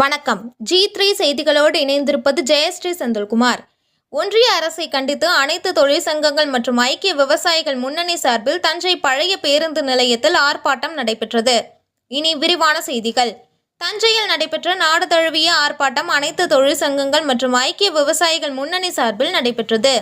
வணக்கம். G three செய்திகளோடு இணைந்திருப்பது ஜெயஸ்ரீ செந்தில்குமார். ஒன்றிய அரசை கண்டித்து அனைத்து தொழிற்சங்கங்கள் மற்றும் ஐக்கிய விவசாயிகள் முன்னணி சார்பில் தஞ்சை பழைய பேருந்து நிலையத்தில் ஆர்ப்பாட்டம் நடைபெற்றது. இனி விரிவான செய்திகள். தஞ்சையில் நடைபெற்ற நாடு தழுவிய ஆர்ப்பாட்டம் அனைத்து தொழிற்சங்கங்கள் மற்றும் ஐக்கிய விவசாயிகள் முன்னணி சார்பில் நடைபெற்றது.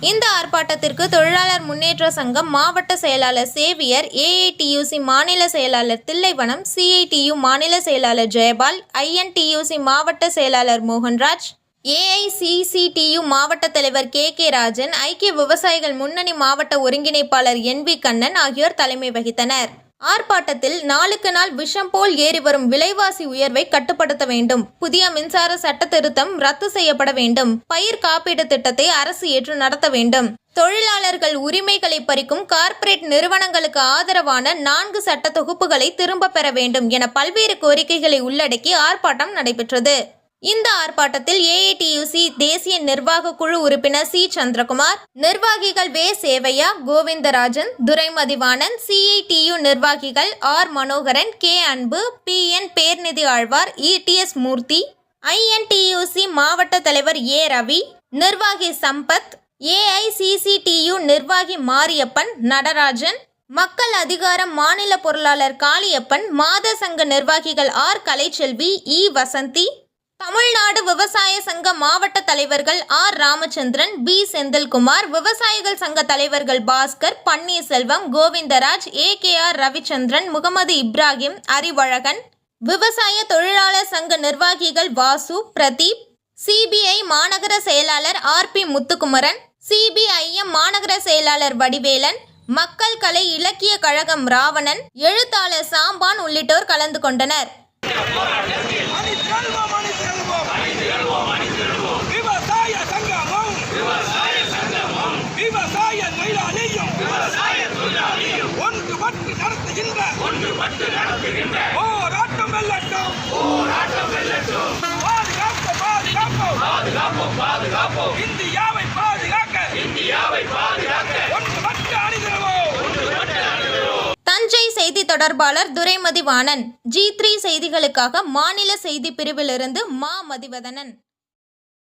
இந்த ஆர்ப்பாட்டத்திற்கு தொழிலாளர் முன்னேற்ற சங்கம் மாவட்ட செயலாளர் சேவியர் ஏஐடியூசி மாநில செயலாளர் தில்லைவனம் சிஐடியு மாநில செயலாளர் ஜெயபால் ஐஎன்டியூசி மாவட்ட செயலாளர் மோகன்ராஜ் ஏஐசிசிடியு மாவட்ட தலைவர் கே கே ராஜன் ஐக்கிய விவசாயிகள் முன்னணி மாவட்ட ஒருங்கிணைப்பாளர் என் வி கண்ணன் ஆகியோர் தலைமை வகித்தனர். ஆர்ப்பாட்டத்தில் நாளுக்கு நாள் விஷம் போல் ஏறி வரும் விலைவாசி உயர்வை கட்டுப்படுத்த வேண்டும். புதிய மின்சார சட்ட திருத்தம் ரத்து செய்யப்பட வேண்டும். பயிர் காப்பீடு திட்டத்தை அரசு ஏற்று நடத்த வேண்டும். தொழிலாளர்கள் உரிமைகளை பறிக்கும் கார்ப்பரேட் நிறுவனங்களுக்கு ஆதரவான நான்கு சட்ட தொகுப்புகளை திரும்ப பெற வேண்டும் என பல்வேறு கோரிக்கைகளை உள்ளடக்கி ஆர்ப்பாட்டம் நடைபெற்றது. இந்த ஆர்ப்பாட்டத்தில் ஏஐடியூசி தேசிய நிர்வாக குழு உறுப்பினர் சி சந்திரகுமார் நிர்வாகிகள் வே. சேவையா கோவிந்தராஜன் துரைமதிவாணன் சிஐடியு நிர்வாகிகள் R. Manoharan K. Anbu P N. Pernithi Alwar ETS Murthy INTUC மாவட்ட தலைவர் ஏ. ரவி நிர்வாகி சம்பத் ஏஐசிசிடியு நிர்வாகி மாரியப்பன் நடராஜன் மக்கள் அதிகாரம் மாநில பொருளாளர் காளியப்பன் மாத சங்க நிர்வாகிகள் ஆர். கலைச்செல்வி இ. வசந்தி தமிழ்நாடு விவசாய சங்க மாவட்ட தலைவர்கள் ஆர். ராமச்சந்திரன் பி. செந்தில்குமார் விவசாயிகள் சங்க தலைவர்கள் Bhaskar Panneerselvam Govindaraj A. K. R. Ravichandran Mohammed Ibrahim Arivazhagan விவசாய தொழிலாளர் சங்க நிர்வாகிகள் வாசு பிரதீப் சிபிஐ மாநகர செயலாளர் ஆர். பி. முத்துக்குமரன் சிபிஐஎம் மாநகர செயலாளர் வடிவேலன் மக்கள் கலை இலக்கிய கழகம் ராவணன் எழுத்தாளர் சாம்பான் உள்ளிட்டோர் கலந்து கொண்டனர். அணிதிரள்வோம் அணிதிரள்வோம் விவசாய சங்கமும் விவசாய தொழிலாளியும் ஒன்றுபட்டு நடத்துகின்ற பாதுகாப்போம். இந்தியாவை செய்தி தொடர்பாளர் துரைமதி வாணன் ஜி த்ரீ செய்திகளுக்காக மாநில செய்தி பிரிவிலிருந்து மா மதிவதனன்.